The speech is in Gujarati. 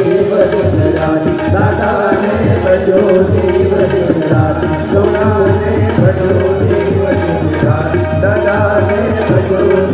ભજો દેવ સદા ને ભજો